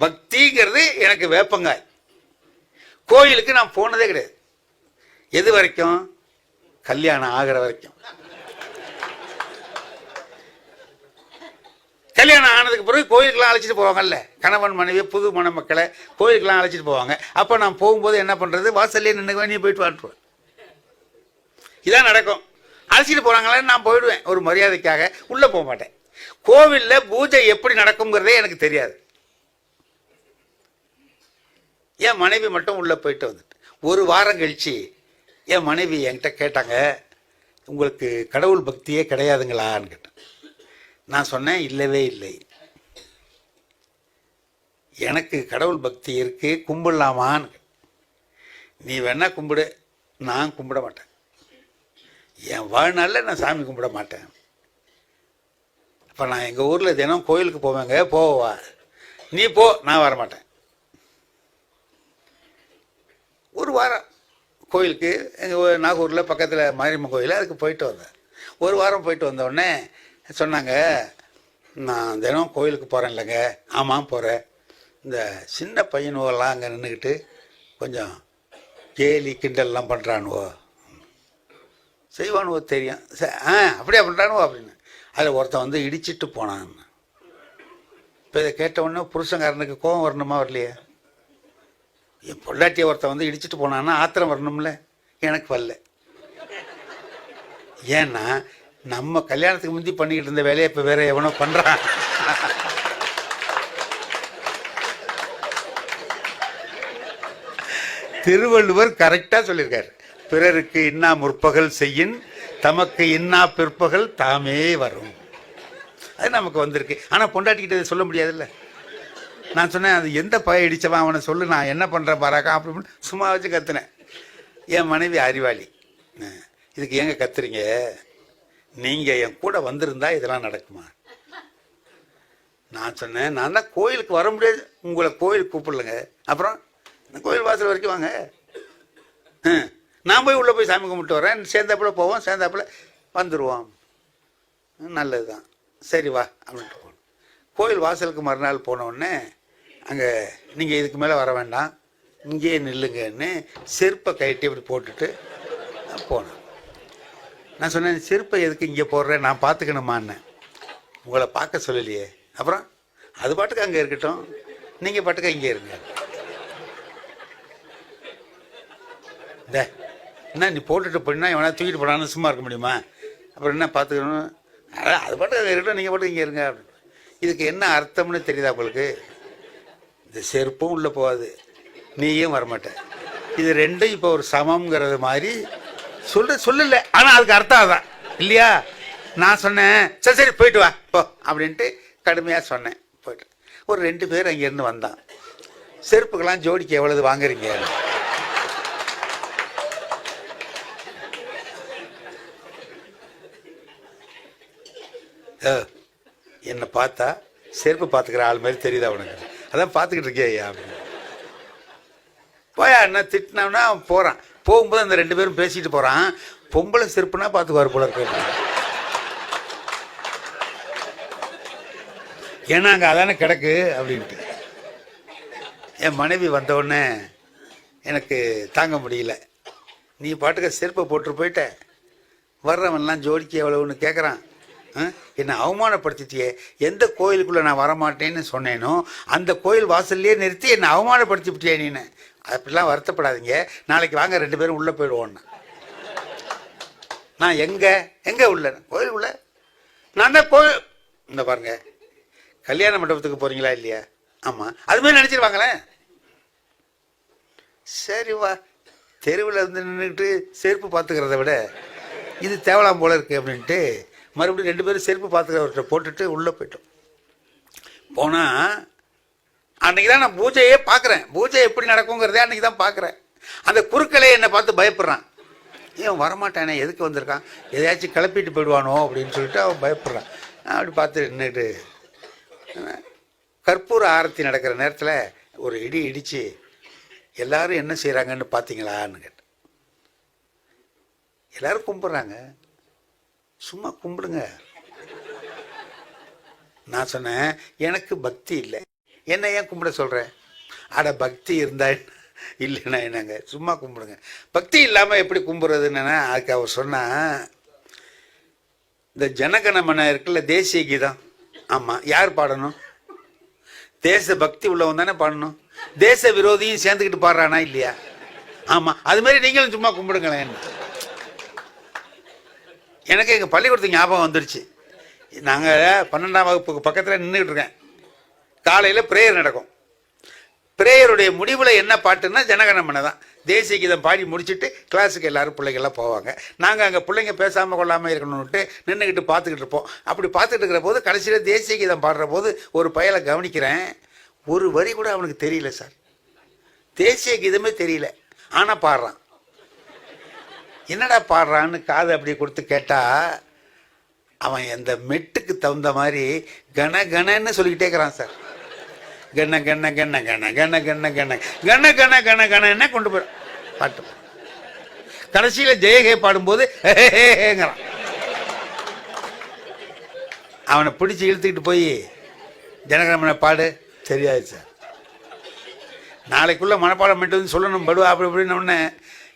பக்திங்கிறது எனக்கு வேப்பங்காய். கோயிலுக்கு நான் போனதே கிடையாது. எது வரைக்கும்? கல்யாணம் ஆகிற வரைக்கும். கல்யாணம் ஆனதுக்கு பிறகு கோயிலுக்கெல்லாம் அழைச்சிட்டு போவாங்கல்ல. கணவன் மனைவி புது மணமக்களை கோயிலுக்கெல்லாம் அழைச்சிட்டு போவாங்க. அப்போ நான் போகும்போது என்ன பண்ணுறது வாசல்லே நின்று நீ போயிட்டு வாட்டுருவேன் இதான் நடக்கும். அழைச்சிட்டு போகிறாங்களேன்னு நான் போயிடுவேன். ஒரு மரியாதைக்காக உள்ளே போக மாட்டேன். கோவிலில் பூஜை எப்படி நடக்குங்கிறதே எனக்கு தெரியாது. என் மனைவி மட்டும் உள்ளே போயிட்டு வந்துட்டு ஒரு வாரம் கழிச்சு என் மனைவி என்கிட்ட கேட்டாங்க உங்களுக்கு கடவுள் பக்தியே கிடையாதுங்களான்னு கேட்டேன். நான் சொன்னேன் இல்லவே இல்லை. எனக்கு கடவுள் பக்தி இருக்குது கும்பிடலாமான்னு நீ வேணா கும்பிடு நான் கும்பிட மாட்டேன். என் வாழ்நாளில் நான் சாமி கும்பிட மாட்டேன். இப்போ நான் எங்கள் ஊரில் தினம் கோயிலுக்கு போவேங்க போவா. நீ போ நான் வர மாட்டேன் ஒரு வாரம் கோயிலுக்கு எங்கள் நாகூரில் பக்கத்தில் மாரியம்மன் கோயில் அதுக்கு போயிட்டு வந்தேன். ஒரு வாரம் போயிட்டு வந்தோடனே சொன்னாங்க நான் தினம் கோயிலுக்கு போகிறேன் இல்லைங்க. ஆமாம் போகிறேன் இந்த சின்ன பையனுவெல்லாம் அங்கே நின்றுக்கிட்டு கொஞ்சம் கேலி கிண்டல்லாம் பண்ணுறானுவோ செய்வானுவோ தெரியும். ச- ஆ அப்படியே பண்ணுறானுவோ அப்படின்னு. அதில் ஒருத்தன் வந்து இடிச்சிட்டு போனான். இப்போ இதை கேட்ட உடனே புருஷங்காரனுக்கு கோபம் வரணுமா வரலையே? என் பொண்டாட்டியை ஒருத்தன் வந்து இடிச்சிட்டு போனான்னா ஆத்திரம் வரணும்ல? எனக்கு வரல. ஏன்னா நம்ம கல்யாணத்துக்கு முந்தி பண்ணிக்கிட்டு இருந்த வேலையை இப்போ வேற எவனோ பண்ணுறான் திருவள்ளுவர் கரெக்டாக சொல்லியிருக்காரு. பிறருக்கு இன்னா முற்பகல் செய்யின் தமக்கு இன்னா பிற்பகல் தாமே வரும். அது நமக்கு வந்திருக்கு. ஆனால் பொண்டாட்டிக்கிட்ட சொல்ல முடியாதுல்ல? நான் சொன்னேன் அது எந்த பய இடிச்சவன்? அவனை சொல்லு நான் என்ன பண்ணுறேன் பாராக்கா? அப்படி சும்மா வச்சு கத்துனேன். என் மனைவி அறிவாளி. இதுக்கு ஏங்க கத்துறீங்க? நீங்கள் என் கூட வந்திருந்தா இதெல்லாம் நடக்குமா? நான் சொன்னேன் நான் தான் கோயிலுக்கு வர முடியாது. உங்களை கோயிலுக்கு கூப்பிடலங்க. அப்புறம் இந்த கோயில் வாசல் வரைக்கும் வாங்க. நான் போய் உள்ளே போய் சாமி கும்பிட்டு வரேன். சேர்ந்தாப்புல போவோம் சேர்ந்தாப்புல வந்துடுவோம் நல்லது தான் சரி வா. அப்படின்ட்டு போகணும் கோயில் வாசலுக்கு மறுநாள் போனவுடனே அங்கே நீங்கள் இதுக்கு மேலே வர வேண்டாம். இங்கேயே நில்லுங்கன்னு செருப்பை கைட்டி இப்படி போட்டுட்டு போனேன். நான் சொன்னேன் செருப்பை எதுக்கு இங்கே போடுறேன் நான் பார்த்துக்கணுமான்னு. உங்களை பார்க்க சொல்லலையே. அப்புறம் அது பாட்டுக்கு அங்கே இருக்கட்டும். நீங்கள் பாட்டுக்கு இங்கே இருங்க. இந்த என்ன நீ போட்டுட்டு போனா எவனா தூக்கிட்டு போனாலும் சும்மா இருக்க முடியுமா? அப்புறம் என்ன பார்த்துக்கணும்? அதான் அது பாட்டுக்கு அங்கே இருக்கட்டும். நீங்கள் பாட்டுக்கு இங்கே இருங்க. அப்படின்னு இதுக்கு என்ன அர்த்தம்னு தெரியுதா உங்களுக்கு? இந்த செருப்பும் உள்ளே போகாது. நீயும் வரமாட்ட. இது ரெண்டும் இப்போ ஒரு சமம்ங்கிறது மாதிரி சொல்ல சொல்லலை. ஆனால் அதுக்கு அர்த்தம் அதான். இல்லையா? நான் சொன்னேன் சரி சரி போயிட்டு வா போ அப்படின்ட்டு கடுமையாக சொன்னேன் போயிட்டு. ஒரு ரெண்டு பேர் அங்கேருந்து வந்தான். செருப்புக்கெல்லாம் ஜோடிக்கு எவ்வளவு வாங்குறீங்க? என்னை பார்த்தா செருப்பு பார்த்துக்கிற ஆள் மாதிரி தெரியுதா உனக்கு? அதான் பார்த்துக்கிட்டு இருக்கேயா ஐயா? அப்படின்னு போயா என்ன திட்டினோம்னா அவன் போகிறான் போகும்போது அந்த ரெண்டு பேரும் பேசிட்டு போகிறான் பொம்பளை செருப்புனா பார்த்துக்குவார் போல இருக்கு. ஏன்னா அங்கே அதானே கிடக்கு அப்படின்ட்டு. என் மனைவி வந்தவுடனே எனக்கு தாங்க முடியல. நீ பாட்டுக்க செருப்பை போட்டு போயிட்ட. வர்றவன்லாம் ஜோடிக்கு எவ்வளவுன்னு கேட்குறான் என்னை அவமானப்படுத்திட்டியே. எந்த கோயிலுக்குள்ளே நான் வரமாட்டேன்னு சொன்னேனோ அந்த கோயில் வாசல்லையே நிறுத்தி என்னை அவமானப்படுத்திவிட்டியே நீனு. அப்படிலாம் வருத்தப்படாதீங்க. நாளைக்கு வாங்க ரெண்டு பேரும் உள்ளே போயிடுவோன்னு. நான் எங்கே? எங்கே உள்ள? கோயில் உள்ள. நான் தான் கோயில்? இந்த பாருங்க. கல்யாண மண்டபத்துக்கு போகிறீங்களா இல்லையா? ஆமாம் அதுமாதிரி நினச்சிருவாங்களேன் சரி வா. தெருவில் இருந்து நின்றுக்கிட்டு செருப்பு பார்த்துக்கிறத விட இது தேவலாம் போல இருக்கு அப்படின்ட்டு மறுபடியும் ரெண்டு பேரும் செருப்பு பார்த்துக்கிறவர்கிட்ட போட்டுட்டு உள்ளே போயிட்டோம். போனால் அன்றைக்கி தான் நான் பூஜையே பார்க்குறேன் பூஜை எப்படி நடக்குங்கிறதே அன்றைக்கி தான் பார்க்குறேன் அந்த குறுக்களே என்னை பார்த்து பயப்படுறான். ஏன் வரமாட்டானே? எதுக்கு வந்திருக்கான்? எதையாச்சும் கிளப்பிட்டு போயிடுவானோ? அப்படின்னு சொல்லிட்டு அவன் பயப்படுறான். அப்படி பார்த்து நின்றுட்டு கற்பூர ஆரத்தி நடக்கிற நேரத்தில் ஒரு இடி இடித்து எல்லாரும் என்ன செய்கிறாங்கன்னு பார்த்தீங்களான்னு கேட்டேன். எல்லோரும் கும்பிட்றாங்க. சும்மா கும்பிடுங்க. நான் சொன்னேன் எனக்கு பக்தி இல்லை. என்ன ஏன் கும்பிட சொல்கிறேன் அட பக்தி இருந்தா இல்லைன்னா என்னங்க? சும்மா கும்பிடுங்க. பக்தி இல்லாமல் எப்படி கும்பிட்றதுன்னு அதுக்கு அவர் சொன்னால் இந்த ஜனகணமன இருக்குல்ல தேசிய கீதம். ஆமாம் யார் பாடணும்? தேச பக்தி உள்ளவன் தானே பாடணும். தேச விரோதியும் சேர்ந்துக்கிட்டு பாடுறானா இல்லையா? ஆமாம் அது மாதிரி நீங்களும் சும்மா கும்பிடுங்களேன். எனக்கு எங்கள் பள்ளிக்கூடத்துக்கு ஞாபகம் வந்துடுச்சு நாங்கள் பன்னெண்டாம் வகுப்புக்கு பக்கத்தில் நின்றுக்கிட்டு இருக்கேன். காலையில் ப்ரேயர் நடக்கும். ப்ரேயருடைய முடிவில் என்ன பாட்டுன்னா ஜனகணமனை தான் தேசிய கீதம் பாடி முடிச்சுட்டு கிளாஸுக்கு எல்லோரும் பிள்ளைங்கள்லாம் போவாங்க. நாங்கள் அங்கே பிள்ளைங்க பேசாமல் கொள்ளாமல் இருக்கணும்ட்டு நின்றுக்கிட்டு பார்த்துக்கிட்டு இருப்போம். அப்படி பார்த்துட்டு இருக்கிற போது கடைசியில் தேசிய கீதம் பாடுற போது ஒரு பயலை கவனிக்கிறேன். ஒரு வரி கூட அவனுக்கு தெரியல சார். தேசிய கீதமே தெரியல. ஆனால் பாடுறான். என்னடா பாடுறான்னு காது அப்படி கொடுத்து கேட்டால் அவன் எந்த மெட்டுக்கு தகுந்த மாதிரி கன கணன்னு சொல்லிக்கிட்டே இருக்கிறான் சார் கண்ண கண்ண கண்ண கண்ண கண்ண கண்ண கண்ண கண்ண கண்ண கண்ண கண்ண கொண்டு போய் பாட்டு கடைசியில் ஜெயகே பாடும்போது ஹேங்கிறான் அவனை பிடிச்சி இழுத்துக்கிட்டு போய் ஜனகணமனை பாடு சரியாயிடுச்சு சார் நாளைக்குள்ள மனப்பாடம் மட்டும் வந்து சொல்லணும் படுவா அப்படி அப்படின்னு ஒன்று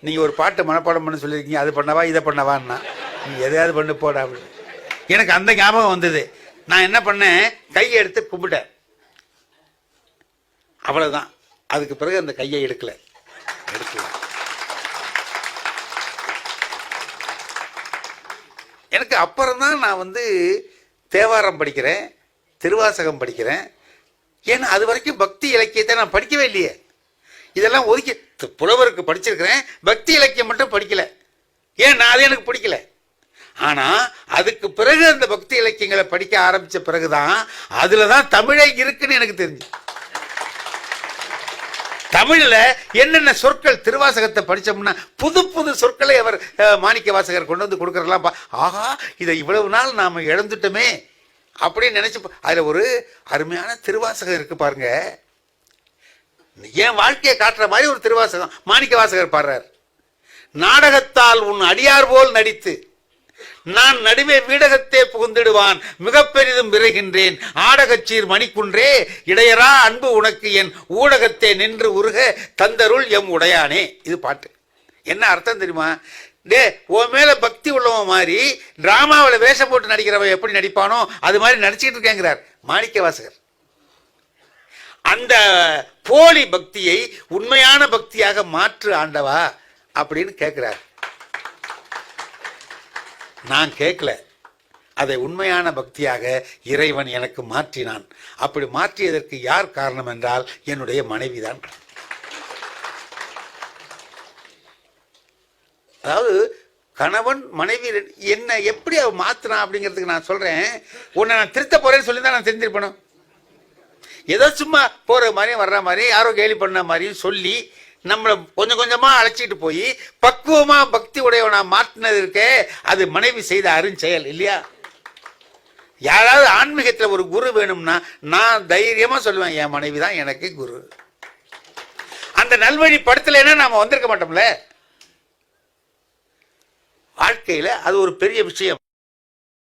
நீங்கள் ஒரு பாட்டு மனப்பாடம் பண்ண சொல்லியிருக்கீங்க அது பண்ணவா இதை பண்ணவான்னா? நீ எதையாவது பண்ணு போடா அப்படின்னு எனக்கு அந்த ஞாபகம் வந்தது. நான் என்ன பண்ணேன் கையை எடுத்து கும்பிட்டேன். அவ்வளோதான் அதுக்கு பிறகு அந்த கையை எடுக்கல. எடுக்கல. எனக்கு அப்புறம்தான் நான் வந்து தேவாரம் படிக்கிறேன் திருவாசகம் படிக்கிறேன். ஏன்னா அது வரைக்கும் பக்தி இலக்கியத்தை நான் படிக்கவே இல்லையே. இதெல்லாம் ஒதுக்கி புலவருக்கு படிச்சிருக்கிறேன் பக்தி இலக்கியம் மட்டும் படிக்கல. ஏன்? நான் அது எனக்கு பிடிக்கல. ஆனா அதுக்கு பிறகு அந்த பக்தி இலக்கியங்களை படிக்க ஆரம்பிச்ச பிறகுதான் அதுல தான் தமிழே இருக்குன்னு எனக்கு தெரிஞ்சு. தமிழ்ல என்னென்ன சொற்கள் திருவாசகத்தை படிச்சோம்னா புது புது சொற்களை அவர் மாணிக்க வாசகர் கொண்டு வந்து கொடுக்குறலாம் பா- ஆஹா இதை இவ்வளவு நாள் நாம இழந்துட்டோமே அப்படின்னு நினச்சி பா- ஒரு அருமையான திருவாசகம் இருக்கு பாருங்க. என் வாழ்க்கையை காட்டுற மாதிரி ஒரு திருவாசகம் மாணிக்க வாசகர் பாடுறார். நாடகத்தால் உன் அடியார் போல் நடித்து நான் நடுவே வீடகத்தே புகுந்திடுவான் மிக பெரிதும் விரைகின்றேன் ஆடகச்சீர் மணிக்குன்றே இடையரா அன்பு உனக்கு என் ஊடகத்தே நின்று உருக தந்தருள் எம் உடையானே. இது பாட்டு. என்ன அர்த்தம் தெரியுமா? டே உன் மேல பக்தி உள்ளவன் மாதிரி டிராமாவில் வேஷம் போட்டு நடிக்கிறவன் எப்படி நடிப்பானோ அது மாதிரி நடிச்சிட்டு இருக்கேங்கிறார் மாணிக்க வாசகர். அந்த போலி பக்தியை உண்மையான பக்தியாக மாற்று ஆண்டவா அப்படின்னு கேட்கிறார் நான் கேட்கல அதை உண்மையான பக்தியாக இறைவன் எனக்கு மாற்றினான். அப்படி மாற்றியதற்கு யார் காரணம் என்றால் என்னுடைய மனைவிதான். அதாவது கணவன் மனைவி என்ன எப்படி அவ மாத்தினான் அப்படிங்கிறதுக்கு நான் சொல்றேன். உன்னை நான் திருத்த போறேன்னு சொல்லி தான் நான் தெரிஞ்சிருப்பேனும் ஏதோ சும்மா போகிற மாதிரியும் வர்ற மாதிரி யாரோ கேலி பண்ண மாதிரியும் சொல்லி நம்மளை கொஞ்சம் கொஞ்சமாக அழைச்சிட்டு போய் பக்குவமாக பக்தி உடையவனா மாற்றினது இருக்கே அது மனைவி செய்த அருஞ்செயல் இல்லையா? யாராவது ஆன்மீகத்தில் ஒரு குரு வேணும்னா நான் தைரியமாக சொல்லுவேன் என் மனைவி தான் எனக்கு குரு. அந்த நல்வழி படுத்தலைன்னா நாம் வந்திருக்க மாட்டோம்ல? வாழ்க்கையில் அது ஒரு பெரிய விஷயம்.